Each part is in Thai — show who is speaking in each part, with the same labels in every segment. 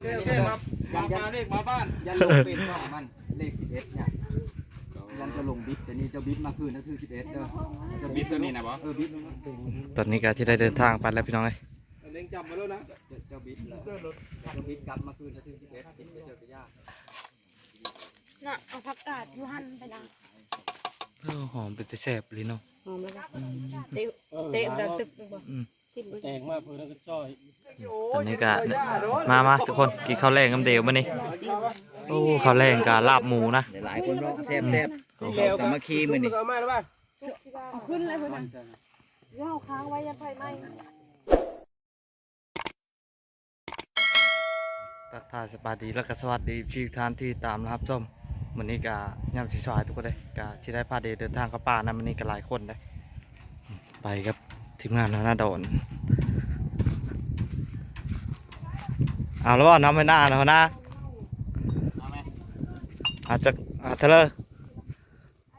Speaker 1: โอเคโอเคมามามาเลขมาบ้าน
Speaker 2: ยันลงเป็นช่องมันเลขสิบเอ็ดเนี่ยยันจะลงบิดแต่นี่จะบิดมาคืนนั่นคือสิบเอ็ดเด้อจะ
Speaker 1: บิดตัวนี้นะบอส
Speaker 2: เออบิด
Speaker 3: ตอนนี้ก็ที่ได้เดินทางไปแล้วพี่น้องเอ้ย
Speaker 1: เล็งจับมาแล้วนะ
Speaker 2: จะจะบิดแล้วจะบิดกลับมาคืนนั่นคือสิบเอ็ดบิดไปเจอไปยาก
Speaker 4: น่ะเอาผักกาดยูหันไปละ
Speaker 3: เออหอมเป็นตะแซ่บเลยเนาะ
Speaker 4: หอมแล้วเตะเตะแบบตึกบ่
Speaker 3: อืม
Speaker 4: สิบบ่
Speaker 5: แตกมากเพื่อนก็จ้อย
Speaker 3: ตอนนี้ก็มามาทุกคนกินข้าวแรงกันเดียวมานี่โอ้ข้าวแรงกับลาบหมูนะ
Speaker 2: หลายคนร้องแซ่บแซ่บเขาสามัคคีมือนี่
Speaker 1: เอาไม้แล้วป่ะ
Speaker 4: เอาขึ้นเลยเพื่อนน่ะย่าค้างไว้ยังไฟไหม้
Speaker 3: ทักทายสบายดีแล้วก็สวัสดีชีทานที่ตามนะครับส้มวันนี้ก็ยามสิสายทุกคนเลยก็ที่ได้พาเดเดินทางกับป่านะวันนี้ก็หลายคนเลยไปกับ ทีมงานหน้าโดนเอาแล้วว่าน้ำไม่น่านะหัวหน้า
Speaker 2: เอาไหม
Speaker 3: อาจจะอาจจะเลย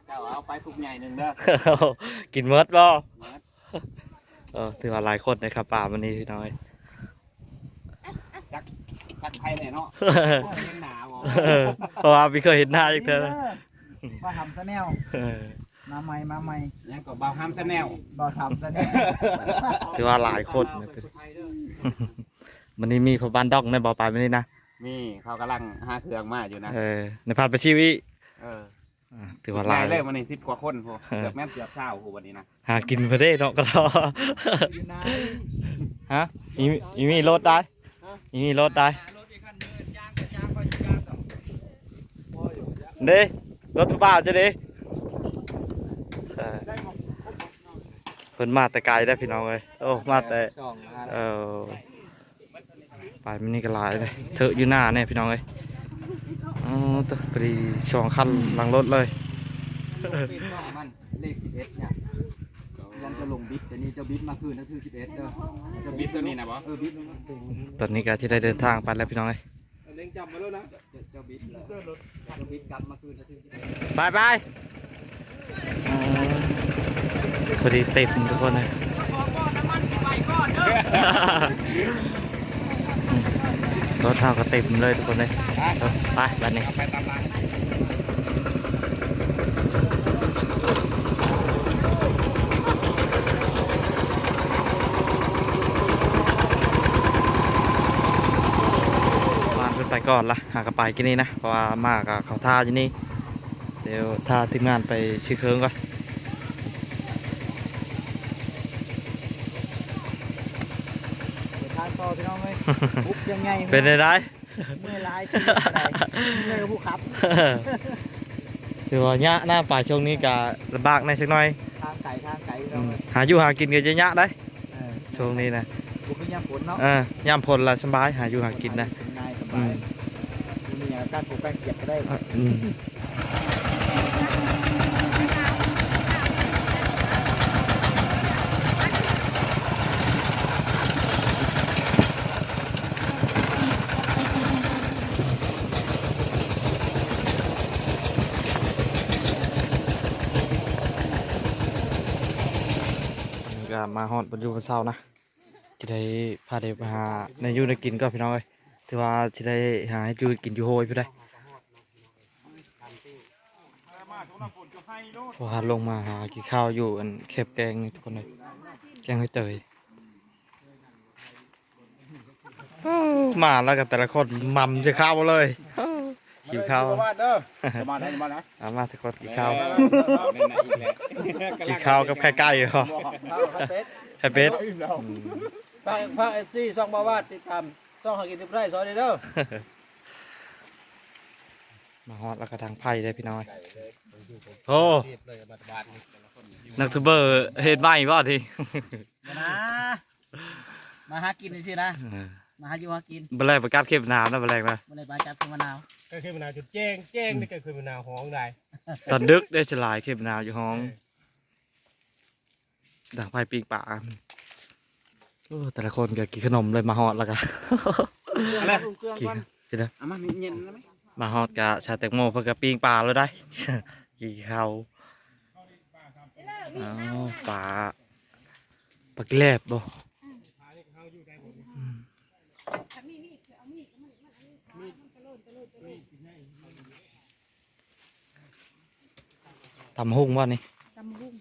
Speaker 2: เจ้าเอาไปคุกใหญ่หนึ่งเด้อ
Speaker 3: กินเมิดบ่
Speaker 2: เมิด
Speaker 3: เออถือว่าหลายคนนะครับป่าวันนี้พี่น้อย
Speaker 2: คัดไทยเนี่ยเนาะยังหนาว
Speaker 3: เพราะว่าพี่เคยเห็นหน้าจากเธอ
Speaker 6: มาทำซะแนว
Speaker 3: เออ
Speaker 6: มาใหม่มาใหม่
Speaker 2: ยังก็เบาห้ามซะแนว
Speaker 6: บ่ทำซะแนว
Speaker 3: ถือว่าหลายคนนะเป็นวันนี้มีพอบ้านดอกในบ่อปลายวันนี้นะ
Speaker 2: มีเขากำลังหาเครื่องมาอยู่นะ
Speaker 3: เออในพานประชีวิ
Speaker 2: เออ
Speaker 3: อ่าถือว่าหลาย
Speaker 2: เลยวันนี้สิบกว่าคนพอเกือบแม่นเกือบเช้าพอวันนี้นะ
Speaker 3: หากินไปได้เนาะก็รอ
Speaker 6: อยู่ไหน
Speaker 3: ฮะมีมีมีรถได้มีมีรถได้เด้รถผู้บ่าวจะเด้เออเพิ่นมาแต่ไกลได้อพี่น้องเลยโอ้มาแต่
Speaker 2: ช่อง
Speaker 3: เออไปมันนี่ก็หลายเลยเถอะอยู่หน้าเนี่ยพี่น้องเลยอ๋อตัวพอดีช่องคันหลังรถเลย
Speaker 2: เป็นช่องมันเลขสิบเอ็ดเนี่ยยันจะลงบิดแต่นี่จะบิดมาคืนนั่นคือสิบเอ็ดเด้อจะ
Speaker 1: บิดตัวนี้นะบอส
Speaker 2: เออบิด
Speaker 3: ตอนนี้ก็ที่ได้เดินทางไปแล้วพี่น้องเลย
Speaker 1: เล็งจับมาแล้วนะ
Speaker 2: จะจะบิดแล้วจะบิดกลับมาคืนนั่นคือสิบเอ็ด
Speaker 3: ไปไปอ๋อ พอดีเต็มทุกคนเลยรถเท่าก็เต็มเลยทุกคนเลยเออไปบันนี้
Speaker 1: ไปตามร้าน
Speaker 3: วานขึ้นไปก่อนละหากระไปกินนี่นะเพราะว่ามากกับเขาท่าอยู่นี่เดี๋ยวท่าทีมงานไปชื่อเคิงก่อน
Speaker 6: เดี๋ยวทาน ต่อพี่น้องเลยปุ๊บยังไง
Speaker 3: เป็นไงได้
Speaker 6: เมื่อยร้ายที่อะไรเมื่อยกับผู้ขับ
Speaker 3: ถือว่าเนี้ยหน้าป่าช่วงนี้ก็ลำบากในอยสักหน่อย
Speaker 6: ทางไก่ทางไก่พี่
Speaker 3: อื
Speaker 6: น้อง
Speaker 3: ม
Speaker 6: เลย
Speaker 3: หาอยู่หากินก็จะยะได้
Speaker 6: เออ
Speaker 3: ช่วงนี้นะ
Speaker 6: บุกขึ้นยามฝนเนาะ
Speaker 3: เออย่ำพลละสบายหาอยู่หากินนะ
Speaker 6: เป็นนายส
Speaker 3: อื
Speaker 6: บาย
Speaker 3: ม
Speaker 6: มีอย่างการปลูกแป้งเก็บก็ได้
Speaker 3: มาฮอดบรรยุเช้านะทีได้พาเด็กไปหาในยูในกินก็พี่น้องเอ้ยถือว่าทีได้หาให้อยูกินอยู่โฮยพี่ได้พอหาลงมาหากินข้าวอยู่อันเข็บแกงทุกคนเลยแกงให้เตยมาแล้วกับแต่ละคนมั่มจะข้าวเลย อ้าวหิวข้าว
Speaker 1: บ้านเด้อจะมาได้จะมานะ
Speaker 3: เอามาทุกคนกินข้าว
Speaker 1: เล่นนะอีกแล้ว
Speaker 3: กินข้าวกับไข่ไก่เหรอ
Speaker 6: ข้าวเป็ด
Speaker 3: ไข่เป็ด
Speaker 6: ฝากฝากเอฟซีซองบาวาดติดตามซองหากินทิพไร่ซอยเด้อ
Speaker 3: มาฮอดแล้วก็ทางไผ่ได้พี่น้อยโอ้นักทูบเบอร์เฮ็ดใหม่บ่ที
Speaker 6: นะมาหากินนี่สินะ มาหาอยู่หากิน
Speaker 3: บ่แรกประกาศเข้มหนาวนะบ่แรกนะ
Speaker 6: มาเลยปลาจับมะนาว
Speaker 5: ก็คือมะนาวจุดแจ้งแจ้งนี่ก็คือมะนาวห้องได้
Speaker 3: ตอนดึกได้ฉลายเข้มหนาวอยู่ห้องดังไผ่ปีกป่าโอ้แต่ละคนก็กินขนมเลยมาฮอดแล้วก็กินสินะ
Speaker 2: เอามามีเย็นแล้วไหม
Speaker 3: มาฮอดกะชาแตงโมเพิ่นก็ปิ้งปลาเลยได้กินข้าวอ้าวปลาปลาแกลบบ่ำหุ่งว่านี่
Speaker 4: จำรุ่ง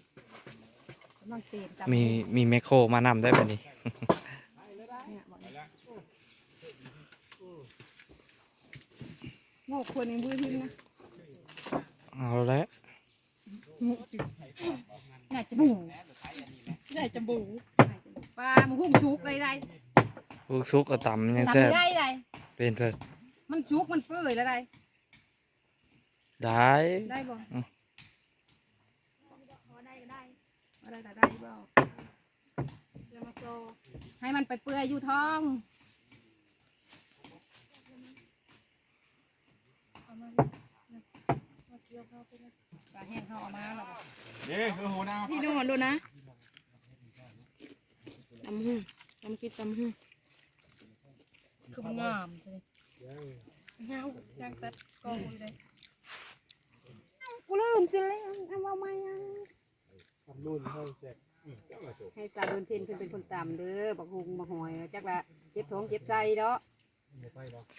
Speaker 4: กำลังเตนจำ
Speaker 3: มีมีแมคโครมานำได้แบบนี้
Speaker 4: เนี่ยบอกเลยโง่ควรในมือทิ้งนะ
Speaker 3: เอาแล้ว
Speaker 4: อยากจะบูอยากจะบูปลามันหุ้มชุกเลยได้
Speaker 3: ลูกซุกก็ตำยัง
Speaker 4: ทำ
Speaker 3: แซ่บ
Speaker 4: ไม่ได้ได้
Speaker 3: เป็นเพิ่น
Speaker 4: มันชุกมันเปื่อยแล้วได้
Speaker 3: ได้
Speaker 4: ได้บ่
Speaker 3: อืม
Speaker 4: ได้ก็ได้ ได้ได้ได้บ่เดี๋ยวมาโซให้มันไปเปื่อยอยู่ท้องเอามาดิมาเกี่ยวเข้าไปนะปลาแห้งเข้าเอามาแล้วบ่
Speaker 1: เด้คือหัวหน้า
Speaker 4: พี่ดูหมดูนะตำหูตำกินตำหูคืองามเลยเงาจังตัดกองเลยกูลืมสิเลยทำว่าไม่ยัง
Speaker 5: ทำนู่นให้แจก
Speaker 4: ให้สาวโดนเทนขึ้นเป็นคนตำเด้อบักฮุงบักหอยจักละเจ็บท้องเจ็บใจเนาะ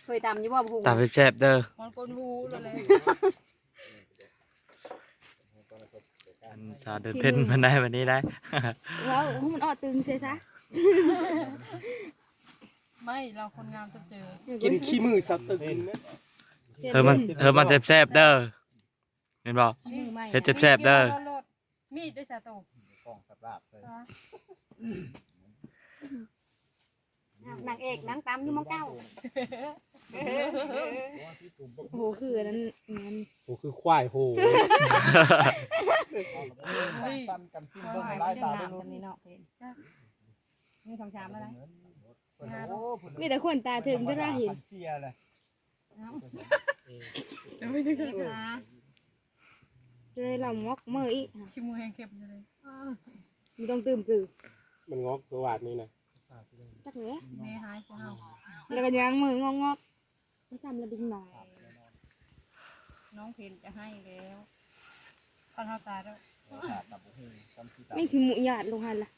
Speaker 4: เคยตำอยู่บ่บักฮุง
Speaker 3: ตำแซ่บๆเด้อ
Speaker 4: มันปนหูเลย
Speaker 3: อันชาเดินเพ่นมันได้วันนี้ได้
Speaker 4: ว้าวมันออดตึงเสียซะ
Speaker 7: ไม่เราคนงามจะเจอ
Speaker 5: กินขี้มือสัตว์ตึงนะ
Speaker 3: เธอมันเธอมันแซ่บๆเด้อเห็นบ่
Speaker 4: มือใหม่
Speaker 3: เฮ็ดแซ่บๆเด้อ
Speaker 7: มีดได้สาโต
Speaker 1: กล่องสับลาบเลย
Speaker 4: นางเอกนางตำอยู่มองเก้าโอ้โหคืออันนั้นนั้น
Speaker 5: โอ้คือควายโห
Speaker 1: ตั้นกันซิม
Speaker 4: เบิ่
Speaker 1: เบิ้
Speaker 4: ง
Speaker 1: ง
Speaker 4: ไล่
Speaker 1: ไล่
Speaker 4: ตา
Speaker 1: ตา
Speaker 4: ดู
Speaker 1: ดู
Speaker 4: จำนี่เนาะเพนนี่ทองชามอะไร
Speaker 1: โอ้ผุน
Speaker 4: มีแต่คนตาถึงจะได้เห็น
Speaker 1: เชียร์เลย
Speaker 7: ไม่ได้
Speaker 4: จะได้ลำมอกเมื่ออีก
Speaker 7: ขี้มูแห้งเข็มอยู่เลย
Speaker 4: มันต้องตื่มคือ
Speaker 5: มันงอกตัววาดนี่นะ
Speaker 4: จักเลย
Speaker 7: แม่หายของเรา
Speaker 4: แล้วก็ยางมืองอกงอกไม่ทำระดิ่งหน่อยน้องเพนจะให้แล้ว
Speaker 7: ตอนเราตายแล้ว
Speaker 4: ไม่คือหมูหยาดลงหันละ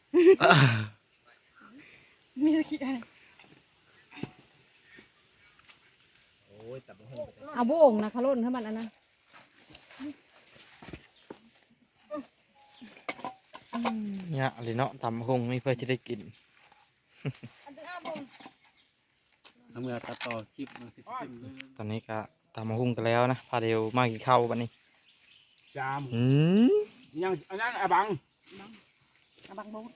Speaker 7: มีตะกี้อะไร
Speaker 4: เอาโบ่งนะขลุ่นเข้ามันอันนั้น
Speaker 3: เนี่ยอะไรเนาะตำหุ่งไม่เพื่อจะได้กิน
Speaker 5: ทำงานตัดต่อคลิป
Speaker 3: ตอนนี้ก็ตำหุ่งกันแล้วนะพาเดียวมากินข้าววันนี้
Speaker 5: จาม
Speaker 3: อืม
Speaker 5: ยังอันนั้นอะบัง
Speaker 4: บังบ๊ท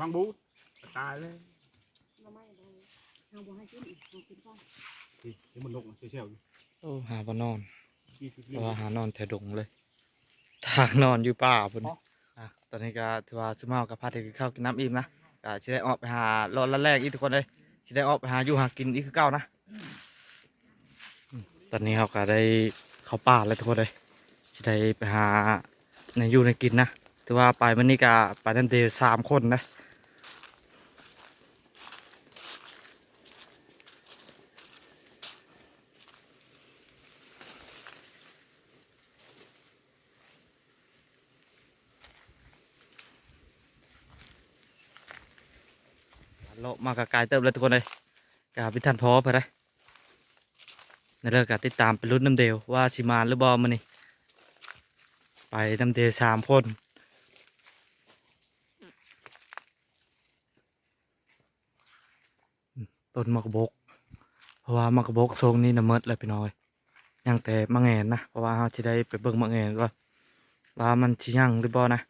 Speaker 5: บังบูดตายเลย
Speaker 4: เราไม่เลยเอาบังให้กินเอากินก่อน
Speaker 5: เดี๋ยวมันลงเชี่ยวๆอยู่
Speaker 3: โอ้หาบ่นอนเราะ
Speaker 5: ง
Speaker 3: ว่าหานอนแถวดงเลย ทางนอนอยู่ป่าพุ่น อะตอนนี้ก็ถือว่าสุมากับพาเด็กกินข้าวกินน้ำอิ่มนะก็จะได้ออกไปหารถละแรกอีกทุกคนเลยจะได้ออกไปหาอยู่หากินอีกคือเก่านะตอนนี้เขาก็ได้เข้าป่าแล้วทุกคนเลยจะได้ไปหาในอยู่ในกินนะถือว่าไปมันนี่ก็ไปนั่นเดียวสามคนนะ เลาะมากับกายเติบเลยทุกคนเลยกาพิทันพอไปเลยในเรื่องการติดตามไปรุ่นน้ำเดียวว่าชิมานหรือบอมันนี่ไปน้ำเดียวสามคนต้นมะกบก เพราะว่ามะกบกทรงนี้นะเมิดเลยพี่น้อยยังแต่มะแงนนะเพราะว่าเราจะได้ไปเบิ่งมะแงนว่าว่ามันชิยังหรือบอนะ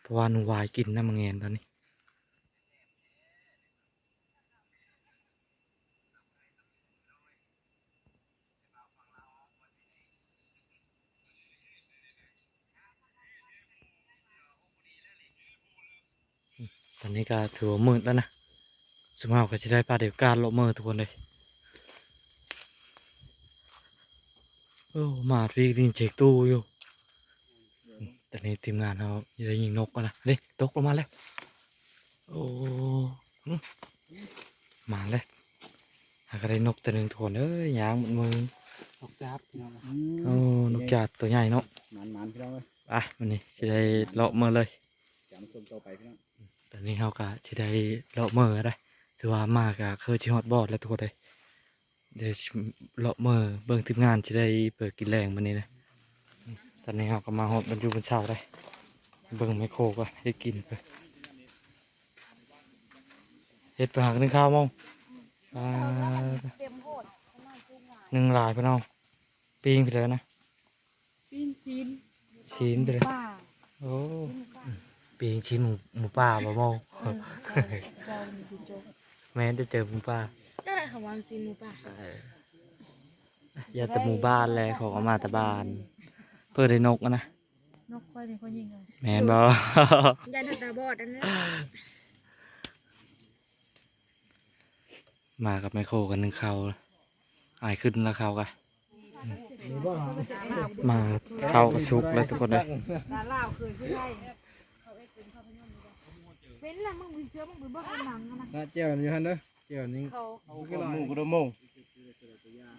Speaker 3: เพราะว่าหนูวายกินนะมะแงนตอนนี้ ตอนนี้ก็ถือว่ามืดแล้วนะสมาก็จะได้ปลาเดียวการเลาะเมอทุกคนเลยโอ้มาพี่ดินเช็คตู้อยู่ตอนนี้ทีมงานเราจะได้ยิงนกกันนะนี่ตกลงมาแล้วโอ้หึมาแล้วหากได้นกตัวหนึ่งทุกคนเอ้ยยางหมดมือ
Speaker 5: ออกจับพี่น้องนะ
Speaker 3: โอ้นกจาดตัวใหญ่เนาะ
Speaker 1: มันมันพี่น้องเลย
Speaker 3: อะมันนี่จะได้เลาะเมอเลย
Speaker 1: จำตัวโตไปพี่น้อง
Speaker 3: ตอ นนี้เขาก็จะได้เลาะเมอได้ถือว่ามากอะเคยชิฮอตบอดแล้วทุกคนเลยเดี๋ยวเลาะเมอเบิ่งทีมงานจะได้เปิดกินแรงมันนี้นะตอนนี้เราก็มาหดบรรจุบนเสาได้เบิ่งไมโครก็ให้กินไปเฮ็ดไปหากินข้าวมองอ่า
Speaker 4: เต็มโหด
Speaker 3: หนึ่งหลายพี่น้องปีงไปเลยนะ
Speaker 4: ปีนซีน
Speaker 3: ชิ้นไปเลย
Speaker 4: ป้า
Speaker 3: โอ้ ปีงชิ้นหมูหมูป่าบ่มอง
Speaker 4: เจ้ามีจุโจ
Speaker 3: แม่นจะเจอหมูป่า
Speaker 4: ได้คำว่าซีนหมูป่า
Speaker 3: อย่าแต่หมู่บ้านแหละของเอามาแต่บ้าน เพื่อได้นกอะนะ
Speaker 7: นกค่อยนี่คนยิงเลย
Speaker 3: แม่นบ่
Speaker 4: ยันตาบอดอันนั้น
Speaker 3: มากับไมโครกันหนึ่งเขาอายขึ้นแล้วเขากะมาเข้ากับซุกแล้วทุกคนเลย
Speaker 4: ตาล่าวเคยผู้ใด เป็นละมึงมีเชื้อมึงไปเบิ่งหนังนะ
Speaker 1: น่าเจียวอยู่ฮันเด้อเจียวนี่
Speaker 4: เขา
Speaker 1: ก็ลอย
Speaker 5: หมูกระโมง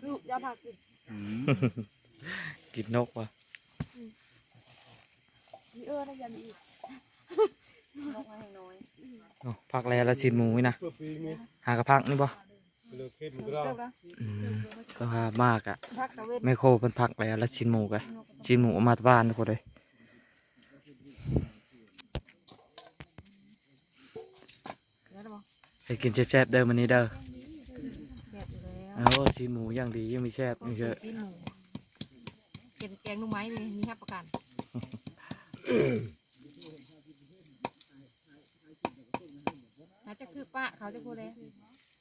Speaker 4: ลูกยาผักกิน
Speaker 3: กินนกวะ
Speaker 4: มีเออนะยันอีกนกมาให้น้อย
Speaker 3: เอ้าพักแล้วแล้วชินหมูไว้นะหากระพักนี่บ่
Speaker 4: เจ้าละ
Speaker 3: อืมก็หามากอะ
Speaker 4: พักตะเวน
Speaker 3: ไมโครเป็นพักแล้วแล้วชินหมูกะชินหมูเอามาจากบ้านทุกคนเลย
Speaker 4: แล้วบ่
Speaker 3: ให้กินแซ่บๆเด้อมันนี้เด้อ
Speaker 4: แซ่บอยู่แล้ว
Speaker 3: โอ้ชินหมูอย่างดียังมีแซ่บมีเยอะ
Speaker 4: ซีนหมูเก็บแกงลูกไม้นี่มีให้ประกันน่าจะคือป้าเขาจะพูดเลย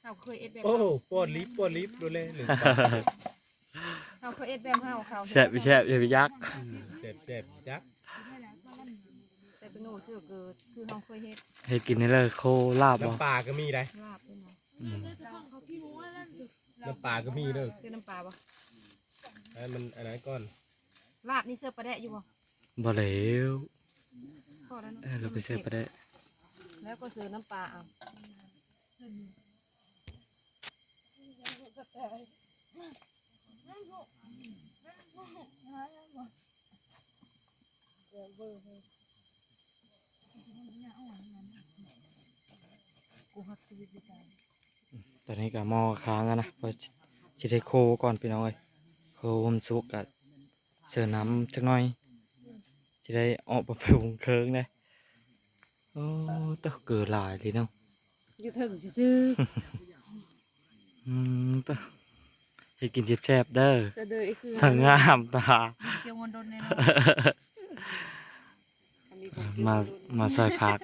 Speaker 4: เขาเคยเอ็ดแบบ
Speaker 5: โอ้ปวดลิฟปวดลิฟดูเลยหนึ่ง
Speaker 4: เขาเคยเอ็ดแบบเฮาเขา
Speaker 3: แซ่บไม่แซ่บอย่าไปยัก
Speaker 5: เจ็บเจ็บจัก
Speaker 4: แต่เป็นโง่เชื่อเกิดคือเขาเคยเฮ็ด
Speaker 3: ให้กินนี่เลยโคลาบบ่
Speaker 5: น้ำปลาก็มีได้
Speaker 4: ลาบด้วยนะ
Speaker 3: อืม
Speaker 5: น้ำปลาก็มีเด้อ
Speaker 4: คือน้ำปลาบ่
Speaker 5: ให้มันอันนั้นก่อน
Speaker 4: ลาบนี่เสื้อปลาแดะอยู่บ่
Speaker 3: บ่เหลว
Speaker 4: พอแล้วเนาะ
Speaker 3: เออเราไปเสิร์ฟไปได้
Speaker 4: แล้วก็ซื้อน้ำปลาเอากูฮักชีวิ ตดีจัง
Speaker 3: ตอนนี้ก็หม้อค้างแล้วนะเพราะจะได้โคก่อนพี่น้องเอ้ยโคมันสุกกับเสิร์ฟน้ำจักหน่อยจะได้ออกมาเป็นวงเคิงเลยโอ้ต้องเกิดหลายเลยเนาะ
Speaker 4: อยู่ถึงซื้อ
Speaker 3: อืมต้องให้กินแซ่บๆเด้อ
Speaker 4: จะเดินอีกคือ
Speaker 3: ทั้งงามตา
Speaker 7: เกี่ยวมันโดนแน่นอน
Speaker 3: มามาใส่ผัก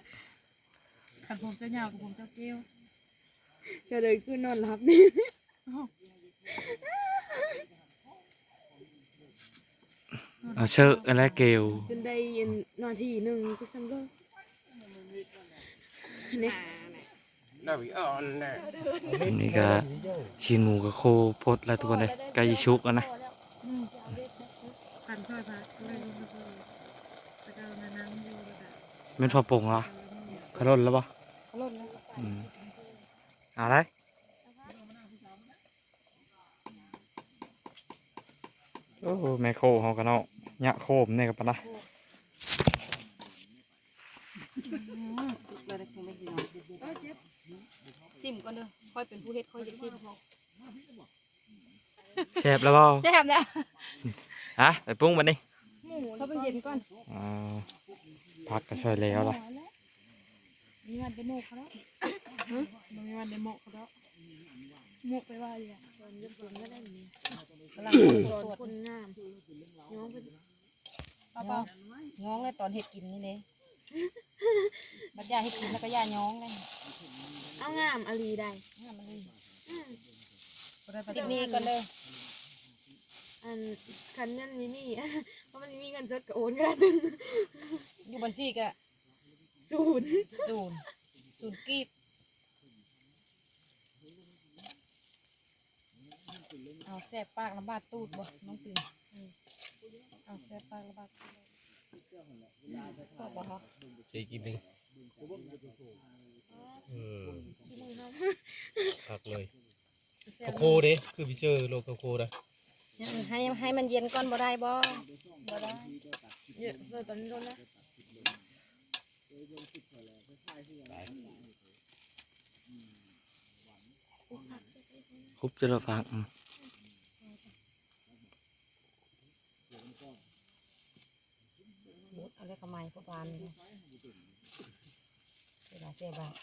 Speaker 7: ขันผมเจ้าหยาวกับผมเจ้าเกี้ยว
Speaker 4: จะเดินคือนอนหลับนี่
Speaker 3: เอาเชอะอะไรเกล
Speaker 4: จนได้ยินนาทีหนึ่งจะซ้ำเด้อเนี่ย
Speaker 3: อันนี้ก็ชินหมูกับโคพดแล้วทุกคนเลยไก่ชุกอะนะ
Speaker 7: ขันค่อยพัก เม็
Speaker 3: นพอปรุงเหรอขลุ่นแล้วปะ
Speaker 4: ล่นแล้ว
Speaker 3: อืมเอาไรโอ้โหแม่โคเฮากันเนาะยะโคมเนี่ยกับปะนะ
Speaker 4: สุกเลยแต่คงไม่กินซิมก่อนเด้อค่อยเป็นผู้เฮ็ดค่อยจะซิม
Speaker 3: แซ่บแล้วเปล่า
Speaker 4: แซ่บแล้ว
Speaker 3: ฮะไปปรุงบันนี้
Speaker 4: หมูเขาไปเย็นก่อน
Speaker 3: อ่า ผักก็ช่วยแล้วล่ะ
Speaker 7: มีวันเดโมเขาแล้วมีวันเดโมเขาแล้วโมไปว่าอย่าง
Speaker 4: กำลังตัวคนงามน้องไป
Speaker 7: ป้าเป้า
Speaker 4: น้องเลยตอนเฮ็ดกินนี่เลยบัดยาเฮ็ดกินแล้วก็ย่าน้องเลย
Speaker 8: เอางามอลีได้
Speaker 4: งามมันเลย
Speaker 7: บ่ได้ไป
Speaker 4: ติดนี้ก่อนเลย
Speaker 8: อันคันเงินมีนี่ เพราะมันมีเงินสดกับโอนกันหนึ่ง
Speaker 4: อยู่บัญชีก็
Speaker 8: ศูนย์
Speaker 4: ศูนย์ศูนย์กีบเอาแซ่บปากลำบากตูดบ่น้องตื่นอืมเอาแซ่บปากลำบากตูดชอบบ่คะ
Speaker 5: ใช้กินหนึ่งเออพักเลย
Speaker 4: แซ่บ
Speaker 5: โคโคเด้คือพี่เจอโลโคโคนะ
Speaker 4: ให้ให้มันเย็นก่อนบ่ได้บ่บ่ได้
Speaker 8: เยอะเลยตอนนี้โดนแล้ว
Speaker 3: คุบจะระฟังอืม
Speaker 4: ได้กำไรพวกบานนี่เวลาเสียบาท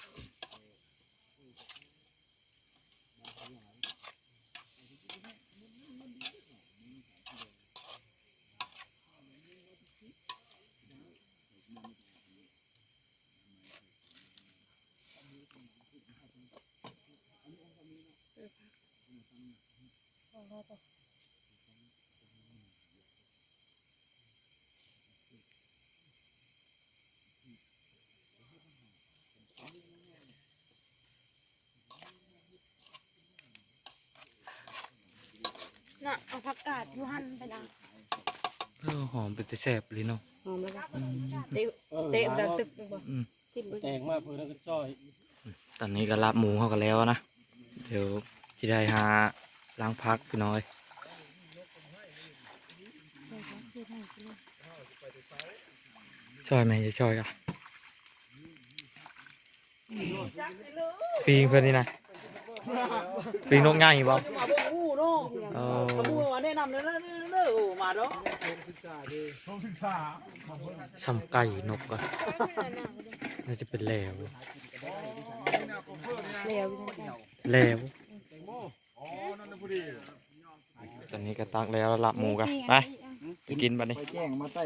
Speaker 8: เอาผักกาดอยู่หั่นไปนะ
Speaker 3: เออหอมเป็นแต่แซ่บเลยเนาะ
Speaker 4: หอมแล้วก็เตะเตะดังตึกบ่
Speaker 3: อืม
Speaker 4: สิบเบิ่ง
Speaker 9: แตกมากเพื่อนก็ซอย
Speaker 3: ตอนนี้ก็ลาบหมูเขากันแล้วนะ เดี๋ยวจะได้หาล้างพักพี่น้อยช่วยไหมจะช่วยกันปีงเพื่อนนี่นะปีงนกง่ายบ่
Speaker 10: อู้เนาะ
Speaker 3: เอ
Speaker 10: มา
Speaker 3: อ
Speaker 10: ฮู้ว่าแนะนำเด้อเด้อเด้อโอ้มาเด้อ
Speaker 3: ซ้ำไก่นกก่อนน่าจะเป็นแหลว
Speaker 4: แล้ว
Speaker 3: แหลวตอนนี้ก็ตักแล้วลาบหมูกันไปไปกินบัดนี้
Speaker 6: ไปแจ้งมาใต้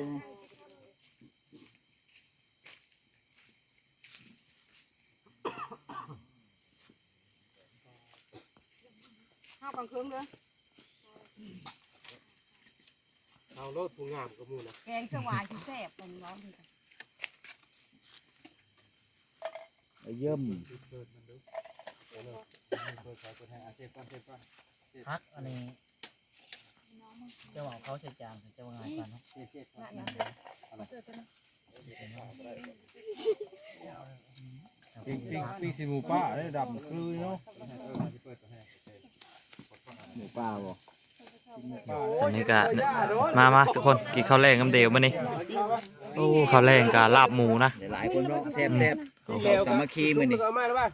Speaker 6: นี่
Speaker 4: ห้าวกลางคืนเด้อ
Speaker 5: เอารถผู้งามกับมูนะ
Speaker 4: แกงสวายที่แซ่บมันร้อนดี
Speaker 6: ไอ้เยี่ยม
Speaker 10: พักอันนี้เจ้าของเขาใส่จานเจ้าง่ายกว่าเนาะ
Speaker 5: ปิ้งปิ้งปิ้งสิหมูป้าได้ดำคือเนาะ
Speaker 6: หมูป่าบ่
Speaker 3: อันนี้ก็มามาทุกคนกินข้าวแรงกันเดียวมานี่โอ้ข้าวแรงกับลาบหมูนะ
Speaker 6: หลายคนเนาะแซ่บแซ่บๆสามัคคีมื้อนี้
Speaker 5: เอามาแล้วป่ะ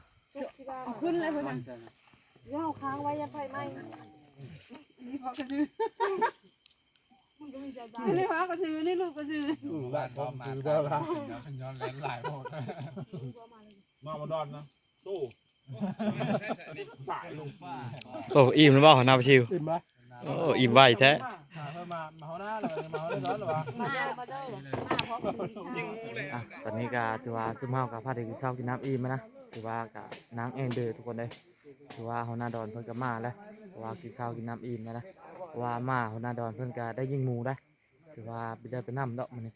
Speaker 4: เอาขึ้นเลยเพิ่นน่ะย่าเอาค้างไว้ยังไฟไหม้
Speaker 8: นี่เขาก็ซื้อนี่พ่อก็ซื้อนี่ลูกก็ซื้อ
Speaker 5: บ้านผมซื้อได้ละย้อนแรงหลายหมดมามาดอนนะตู้
Speaker 3: โอ้อิ่มแล้วบ่หัวหน้าไปชิว
Speaker 5: อิ่มปะ
Speaker 3: โอ้อิ่มไวแท้
Speaker 5: มาเพิ่มมามาหัวหน้าเลยมาหัวหน้าร้อนหรอวะ
Speaker 4: มามาเด้อมาเพราะคุณ
Speaker 3: อะตอนนี้ก็ถือว่าซุ่มเฮากับพาเด็กกินข้าวกินน้ำอิ่มแล้วนะถือว่ากับนางเอนเดอร์ทุกคนเลยถือว่าหัวหน้าดอนเพิ่นก็มาแล้วเพราะว่ากินข้าวกินน้ำอิ่มแล้วนะเพราะว่ามาหัวหน้าดอนเพิ่นก็ได้ยิงหมูได้ถือว่าไปได้ไปนำดอกมันนี่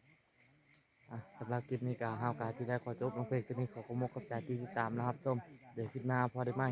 Speaker 3: อะสำหรับคลิปนี้ก็เฮาก็ที่ได้ขอจบลงเพลงคลิปนี้ขอขอบคุณขอบใจที่ติดตามนะครับชม เดี๋ยวคลิปหน้าพอได้ไหม